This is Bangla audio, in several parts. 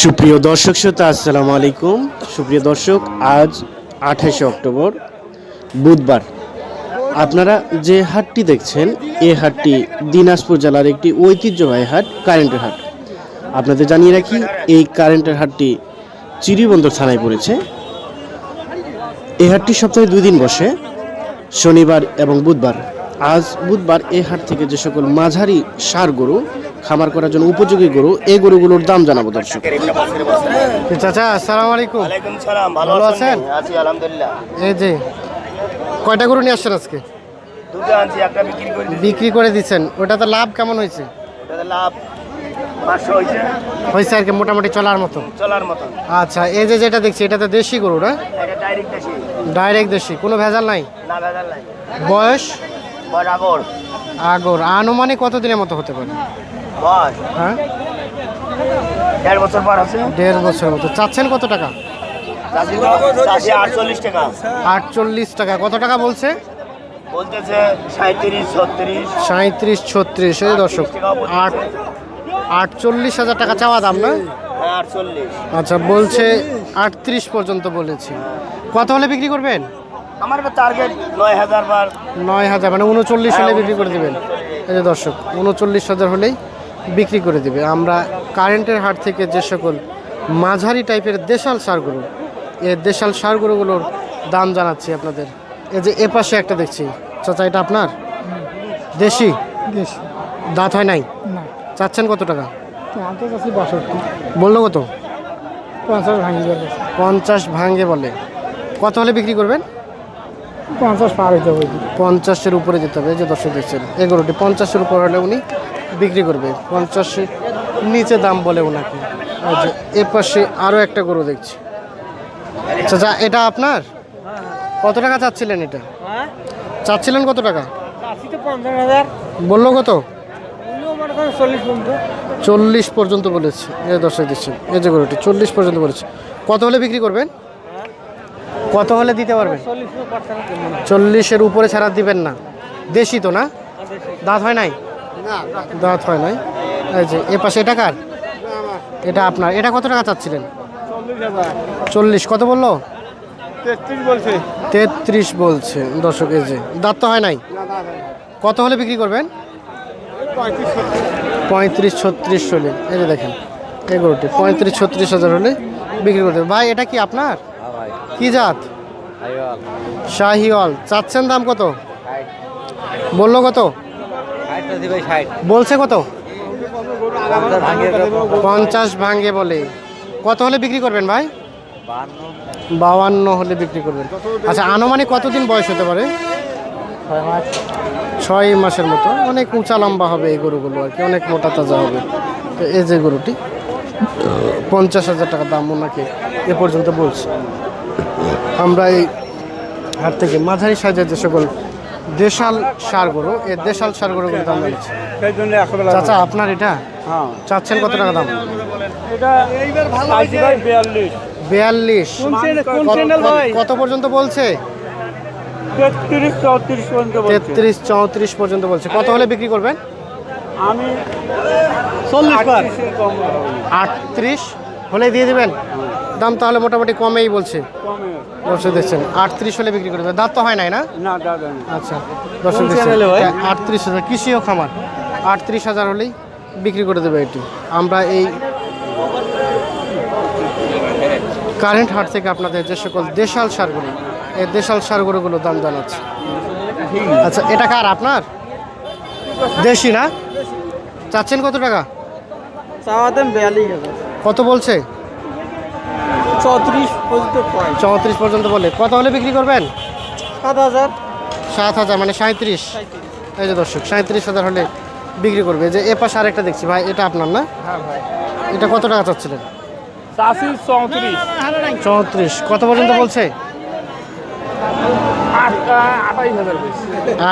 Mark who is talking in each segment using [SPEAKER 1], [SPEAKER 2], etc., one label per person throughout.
[SPEAKER 1] সুপ্রিয় দর্শক শ্রোতা, আসসালামু আলাইকুম। সুপ্রিয় দর্শক, আজ আঠাশে অক্টোবর, বুধবার। আপনারা যে হাটটি দেখছেন এই হাটটি দিনাজপুর জেলার একটি ঐতিহ্যবাহী হাট, কারেন্টের হাট। আপনাদের জানিয়ে রাখি, এই কারেন্টের হাটটি চিরিবন্দর থানায় পড়েছে। এই হাটটি সপ্তাহে দুই দিন বসে, শনিবার এবং বুধবার। আজ বুধবার এই হাট থেকে যে সকল মাঝারি সার গরু খামার করার জন্য উপযোগী গরু এই গরুগুলোর দাম জানাব দর্শক। চাচা আসসালামু আলাইকুম।
[SPEAKER 2] সালাম ভালো আছেন? আছি আলহামদুলিল্লাহ।
[SPEAKER 1] এই যে কয়টা গরু নিয়ে আসছেন আজকে?
[SPEAKER 2] দুটো আনছি একটা বিক্রি করে
[SPEAKER 1] বিক্রি করে দিচ্ছেন। ওটাতে লাভ কেমন হয়েছে?
[SPEAKER 2] ওটাতে লাভ পাঁচশো হয়েছে।
[SPEAKER 1] হয়েছে আর কি মোটামুটি চলার মতো?
[SPEAKER 2] চলার মতন
[SPEAKER 1] আচ্ছা এই যে যেটা দেখছি এটাতে দেশি গরু না?
[SPEAKER 2] ডাইরেক্ট বেশি
[SPEAKER 1] ডাইরেক্ট দেশি কোনো ভেজাল নাই?
[SPEAKER 2] না ভেজাল নাই।
[SPEAKER 1] বয়স?
[SPEAKER 2] বরাবর।
[SPEAKER 1] আগর আনুমানিক কত দিনের মতো হতে পারে?
[SPEAKER 2] বস
[SPEAKER 1] হ্যাঁ?
[SPEAKER 2] দেড় বছর পর আছে।
[SPEAKER 1] দেড় বছর মতো। চাচ্ছেন কত টাকা?
[SPEAKER 2] আটচল্লিশ টাকা।
[SPEAKER 1] আটচল্লিশ টাকা। কত টাকা বলছে?
[SPEAKER 2] বলতেছে সাঁত্রিশ ছত্রিশ।
[SPEAKER 1] সাঁত্রিশ ছত্রিশ। এই দর্শক আট আটচল্লিশ হাজার টাকা চাওয়া দাম না?
[SPEAKER 2] হ্যাঁ
[SPEAKER 1] আচ্ছা বলছে আটত্রিশ পর্যন্ত বলেছি। কত হলে বিক্রি করবেন?
[SPEAKER 2] আমার টার্গেট নয় হাজার বার।
[SPEAKER 1] নয় হাজার মানে উনচল্লিশ হলে বিক্রি করে দেবেন। এই যে দর্শক উনচল্লিশ হাজার হলেই বিক্রি করে দেবে। আমরা কারেন্টের হাট থেকে যে সকল মাঝারি টাইপের দেশাল সারগুলো এই দেশাল সারগুলোগুলোর দাম জানাচ্ছি আপনাদের। এই যে এ পাশে একটা দেখছি। চাচা এটা আপনার? দেশি? দাঁত হয় নাই? চাচ্ছেন কত টাকা? বলল কত?
[SPEAKER 3] পঞ্চাশ ভাঙি
[SPEAKER 1] বলে। কত হলে বিক্রি করবেন?
[SPEAKER 3] পঞ্চাশ পার হইতে হবে।
[SPEAKER 1] পঞ্চাশের উপরে যেতে হবে এই যে দর্শক দেখছেন এগারোটি পঞ্চাশের উপর হলে উনি বিক্রি করবে। পঞ্চাশের নিচে দাম বলে ওনাকে এই যে এ পাশে আরও একটা গরু দেখছি। আচ্ছা যা এটা আপনার? কত টাকা চাচ্ছিলেন এটা? চাচ্ছিলেন কত টাকা? বলল কত?
[SPEAKER 3] চল্লিশ পর্যন্ত।
[SPEAKER 1] বলেছে এই দর্শক দিচ্ছেন এই যে গরুটি চল্লিশ পর্যন্ত বলেছে। কত হলে বিক্রি করবেন? কত হলে দিতে
[SPEAKER 3] পার্সেন্ট
[SPEAKER 1] চল্লিশের উপরে ছাড়া দিবেন না। দেশি তো না? দাঁত হয় নাই? দাঁত হয় নাই। এই যে, এ পাশে এটা কার? এটা আপনার। এটা কত টাকা চাচ্ছিলেন?
[SPEAKER 3] চল্লিশ।
[SPEAKER 1] কত বলল?
[SPEAKER 3] তেত্রিশ বলছে।
[SPEAKER 1] দর্শক, এই যে, দাঁত তো হয় নাই? কত হলে বিক্রি করবেন?
[SPEAKER 3] পঁয়ত্রিশ
[SPEAKER 1] ছত্রিশ হলে। এই যে দেখেন এই গরুটি, পঁয়ত্রিশ ছত্রিশ হাজার হলে বিক্রি করতে ভাই, এটা কি আপনার? কি জাত? শাহিওয়াল। চাচ্ছেন দাম কত? বলল কত? বলছে কত? পঞ্চাশ ভাঙ্গে বলে। কত হলে বিক্রি করবেন ভাই? বাউান্ন হলে বিক্রি করবেন। আচ্ছা আনুমানিক কতদিন বয়স হতে পারে? ছয় মাসের মতো। অনেক উঁচা লম্বা হবে এই গরুগুলো আর কি। অনেক মোটা তাজা হবে। তো এই যে গরুটি পঞ্চাশ হাজার টাকা দাম ওনাকে এ পর্যন্ত বলছে। আমরা এই হাট থেকে মাঝারি সাইজের যে সকল দেশাল সার গরু এই দেশাল সার গরুগুলো দাম
[SPEAKER 3] বেলা
[SPEAKER 1] চাচা আপনার এটা?
[SPEAKER 3] হ্যাঁ।
[SPEAKER 1] চাচ্ছেন কত টাকা দাম?
[SPEAKER 3] বিয়াল্লিশ।
[SPEAKER 1] কত- পর্যন্ত বলছে?
[SPEAKER 3] তেত্রিশ চৌত্রিশ পর্যন্ত বলছে।
[SPEAKER 1] তেত্রিশ চৌত্রিশ পর্যন্ত বলছে। কত হলে বিক্রি করবেন?
[SPEAKER 3] আমি চল্লিশ।
[SPEAKER 1] আটত্রিশ হলে দিয়ে দিবেন? দাম তাহলে মোটামুটি কমেই বলছে। দর্শক দেখছেন আটত্রিশ হলে বিক্রি করবে দাঁত তো হয় নাই না?
[SPEAKER 3] না দাদা না।
[SPEAKER 1] আচ্ছা দর্শক
[SPEAKER 3] কোন
[SPEAKER 1] দেখছেন আটত্রিশ হাজার কৃষি ও খামার। আটত্রিশ হাজার হলেই বিক্রি করে দেবে এটি। আমরা এই কারেন্ট হাট থেকে আপনাদের যে সকল দেশাল সারগুলো এই দেশাল সারগুলোগুলোর দাম জানাচ্ছি। আচ্ছা এটা কার আপনার? দেশি না? চাচ্ছেন কত টাকা?
[SPEAKER 3] চাওয়া দাম
[SPEAKER 1] কত বলছে?
[SPEAKER 3] চৌত্রিশ পর্যন্ত
[SPEAKER 1] চৌত্রিশ পর্যন্ত বলে। কত হলে বিক্রি করবেন?
[SPEAKER 3] সাত হাজার।
[SPEAKER 1] সাত হাজার মানে সাঁত্রিশ এই যে দর্শক সাঁত্রিশ হাজার হলে বিক্রি করবে। যে এ পাশে আরেকটা দেখছি ভাই এটা আপনার না?
[SPEAKER 3] হ্যাঁ
[SPEAKER 1] এটা কত টাকা চাচ্ছিলেন?
[SPEAKER 3] চৌত্রিশ।
[SPEAKER 1] কত পর্যন্ত বলছে?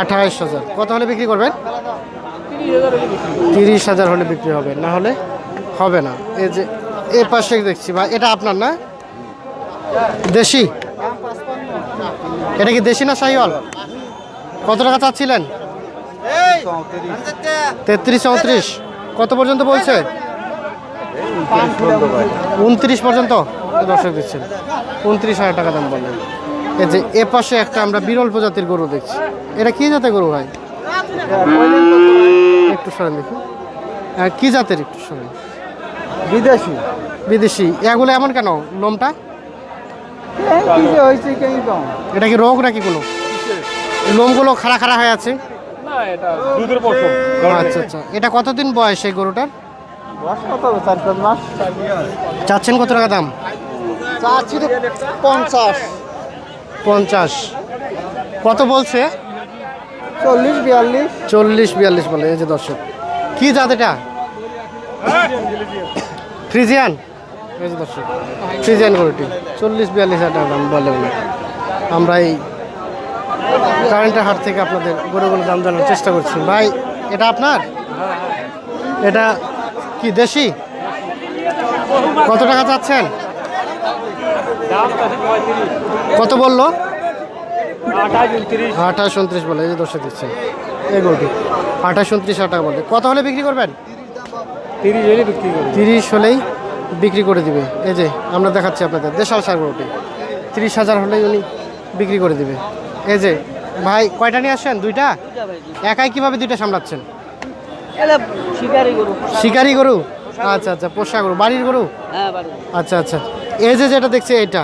[SPEAKER 3] আঠাইশ হাজার
[SPEAKER 1] কত হলে বিক্রি করবেন।
[SPEAKER 3] তিরিশ হাজার
[SPEAKER 1] হলে বিক্রি হবে। না হলে হবে না। এই যে এ পাশে দেখছি ভাই এটা আপনার না? দেশি? এটা কি দেশি না শাহিওয়াল? কত টাকা চাচ্ছিলেন? তেত্রিশ চৌত্রিশ। কত পর্যন্ত বলছে? উনত্রিশ পর্যন্ত? দর্শক দিচ্ছেন উনত্রিশ হাজার টাকা দাম বললেন। এই যে এ পাশে একটা আমরা বিরল প্রজাতির গরু দেখছি। এটা কি জাতের গরু ভাই? একটু সরেন দেখি। আহ, কি জাতের একটু সরেন।
[SPEAKER 3] বিদেশি।
[SPEAKER 1] বিদেশি। এগুলো এমন কেন? লোমটা
[SPEAKER 3] কি যে হয়েছে কেন কম
[SPEAKER 1] এটা কি রোগ নাকি কোনো? লোমগুলো খাড়া খাড়া হয়ে আছে?
[SPEAKER 3] এটা
[SPEAKER 1] আচ্ছা আচ্ছা। এটা কতদিন বয়স এই গরুটার?
[SPEAKER 3] কত হবে চার পাঁচ মাস?
[SPEAKER 1] চাচ্ছেন কত টাকা দাম?
[SPEAKER 3] চাচ্ছি তো পঞ্চাশ।
[SPEAKER 1] পঞ্চাশ। কত বলছে?
[SPEAKER 3] চল্লিশ বিয়াল্লিশ।
[SPEAKER 1] চল্লিশ বিয়াল্লিশ বলে এই যে দর্শক। কি জাত এটা? ফ্রিজিয়ান? যে দর্শক। ফ্রিজিয়ান গরুটি চল্লিশ বিয়াল্লিশ হাজার টাকা দাম বলে উনি। আমরা এই কারেন্টের হাট থেকে আপনাদের গরুগুলো দাম জানার চেষ্টা করছি। ভাই এটা আপনার? এটা কি দেশি? কত টাকা চাচ্ছেন? কত বলল?
[SPEAKER 3] আঠাশ উনত্রিশ
[SPEAKER 1] বলে এই যে দর্শক দিচ্ছেন এই গরুটি। আঠাশ উনত্রিশ হাজার টাকা বলে। কত হলে বিক্রি করবেন?
[SPEAKER 3] তিরিশ হলে বিক্রি করি
[SPEAKER 1] তিরিশ হলেই বিক্রি করে দিবে। এই যে আমরা দেখাচ্ছি আপনাদের দেশাল সার গরুটি। তিরিশ হাজার হলেই উনি বিক্রি করে দিবে। এই যে ভাই কয়টা নিয়ে আসছেন? দুইটা? একাই কীভাবে দুইটা সামলাচ্ছেন?
[SPEAKER 4] শিকারি গরু
[SPEAKER 1] আচ্ছা আচ্ছা পোষা গরু। বাড়ির গরু?
[SPEAKER 4] হ্যাঁ
[SPEAKER 1] আচ্ছা আচ্ছা। এই যে যেটা দেখছি এইটা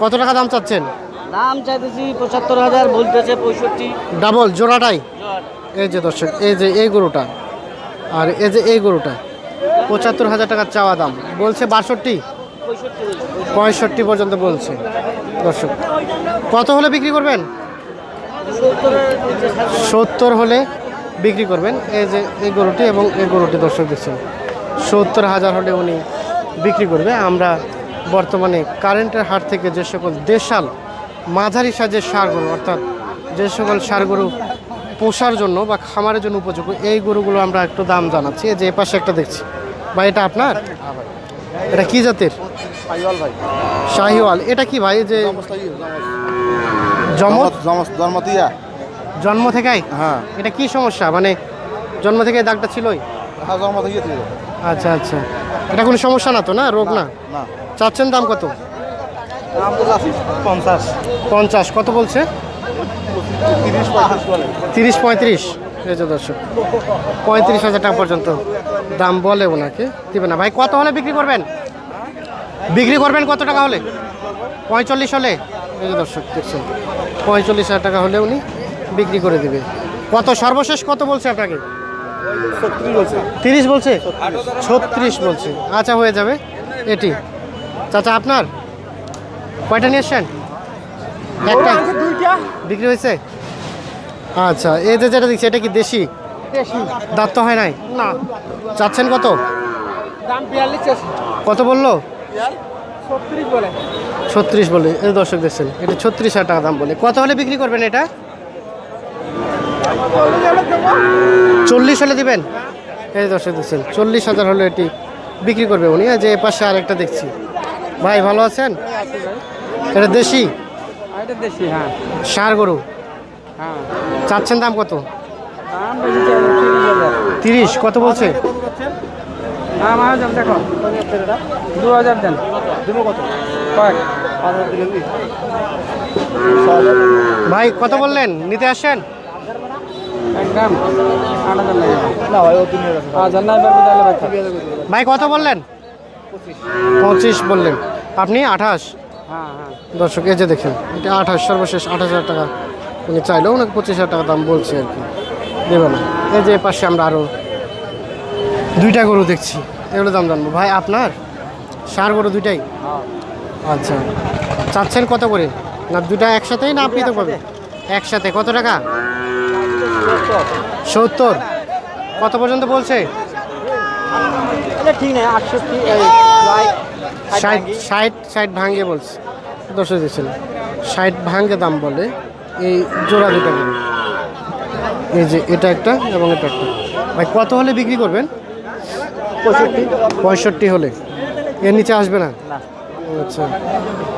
[SPEAKER 1] কত টাকা দাম চাচ্ছেন?
[SPEAKER 4] দাম চাইতেছি পঁচাত্তর হাজার বলতেছে পঁয়ষট্টি।
[SPEAKER 1] ডাবল জোড়াটাই? এই যে দর্শক এই যে এই গরুটা আর এই যে এই গরুটা পঁচাত্তর হাজার টাকার চাওয়া দাম। বলছে বাষট্টি।
[SPEAKER 4] পঁয়ষট্টি
[SPEAKER 1] পর্যন্ত বলছে। দর্শক, কত হলে বিক্রি করবেন? সত্তর হলে বিক্রি করবেন। এই যে, এই গরুটি এবং এই গরুটি দর্শক দিচ্ছেন সত্তর হাজার হলে উনি বিক্রি করবে। আমরা বর্তমানে কারেন্টের হাট থেকে যে সকল দেশাল, মাঝারি সাজের সার গরু, অর্থাৎ যে সকল সার গরু পোষার জন্য বা খামারের জন্য উপযোগী, এই গরুগুলো আমরা একটু দাম জানাচ্ছি। এই যে পাশে একটা দেখছি। ভাই এটা আপনার? এটা কি জাতের? শাহিওয়াল এটা কি ভাই যে
[SPEAKER 5] জন্মতিয়া
[SPEAKER 1] জন্ম থেকেই?
[SPEAKER 5] হ্যাঁ।
[SPEAKER 1] এটা কি সমস্যা? মানে জন্ম থেকে দাগটা ছিলই?
[SPEAKER 5] হ্যাঁ জন্ম থেকে ছিল।
[SPEAKER 1] আচ্ছা আচ্ছা। এটা কোনো সমস্যা না তো না? রোগ না? চাচ্ছেন দাম কত?
[SPEAKER 5] পঞ্চাশ।
[SPEAKER 1] পঞ্চাশ। কত বলছে?
[SPEAKER 5] তিরিশ পঁয়ত্রিশ।
[SPEAKER 1] এই যে দর্শক পঁয়ত্রিশ হাজার টাকা পর্যন্ত দাম বলে ওনাকে। দিবে না। ভাই কত হলে বিক্রি করবেন? বিক্রি করবেন কত টাকা হলে? পঁয়তাল্লিশ হলে? এই যে দর্শক দেখছেন পঁয়তাল্লিশ হাজার টাকা হলে উনি বিক্রি করে দিবে। কত সর্বশেষ কত বলছে আপনাকে? তিরিশ বলছে? ছত্রিশ। বলছে। আচ্ছা হয়ে যাবে এটি। চাচা আপনার? কয়টা নিয়ে এসছেন? একটা। বিক্রি হয়েছে? আচ্ছা এই যে যেটা দেখছি এটা কি দেশি? দাঁত তো হয় নাই?
[SPEAKER 3] না।
[SPEAKER 1] চাচ্ছেন কত?
[SPEAKER 3] দাম
[SPEAKER 1] কত বলল?
[SPEAKER 3] ছত্রিশ বলে।
[SPEAKER 1] ছত্রিশ বলে এই দর্শক দেখছেন এটা ছত্রিশ হাজার টাকা দাম বলে। কত হলে বিক্রি করবেন এটা? চল্লিশ হলে দিবেন? এই দর্শক দেখছেন চল্লিশ হাজার হলে এটি বিক্রি করবে উনি। যে এ পাশে আরেকটা দেখছি। ভাই ভালো আছেন? এটা দেশি?
[SPEAKER 3] এটা দেশি হ্যাঁ।
[SPEAKER 1] সার গরু।
[SPEAKER 3] হ্যাঁ
[SPEAKER 1] চাচ্ছেন দাম কত?
[SPEAKER 3] তিরিশ
[SPEAKER 1] কত বলছে?
[SPEAKER 3] দেখো দু হাজার দেন দেবো কত কয়েক
[SPEAKER 1] ভাই কত বললেন? নিতে আসেন।
[SPEAKER 3] ভাই
[SPEAKER 1] কত বললেন? পঁচিশ বললেন। আপনি আঠাশ?
[SPEAKER 3] হ্যাঁ হ্যাঁ।
[SPEAKER 1] দর্শক এই যে দেখেন এটা আঠাশ সর্বশেষ আঠাশ হাজার টাকা। উনি চাইলেও ওনাকে পঁচিশ হাজার টাকা দাম বলছে আর কি। দেবে না। এই যে পাশে আমরা আরও দুইটা গরু দেখছি। এগুলো দাম জানব। ভাই, আপনার? সার গরু দুইটাই? আচ্ছা। চাচ্ছেন কত করে? না দুটা একসাথেই না আপনি তো পাবেন? একসাথে। কত টাকা? সত্তর। কত পর্যন্ত বলছে?
[SPEAKER 3] ঠিক
[SPEAKER 1] ষাট ষাট ভাঙ্গে বলছে। দশ দিয়েছিল ষাট ভাঙ্গে দাম বলে। এই জোড়া দুটা গরু এই যে এটা একটা এবং এটা একটা। ভাই কত হলে বিক্রি করবেন? পঁয়ষট্টি। পঁয়ষট্টি হলে। এর নিচে আসবে না। আচ্ছা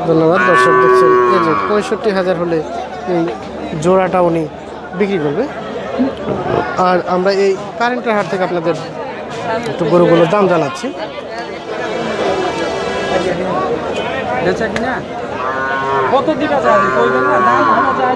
[SPEAKER 1] ধন্যবাদ। দর্শক দেখছেন এই যে পঁয়ষট্টি হাজার হলে এই জোড়াটা উনি বিক্রি করবে। আর আমরা এই কারেন্টের হাট থেকে আপনাদের একটু গরুগুলোর দাম জানাচ্ছি।
[SPEAKER 3] বেচা কিনা? কত দিবা চাই কইবেন না দাম আমার চাই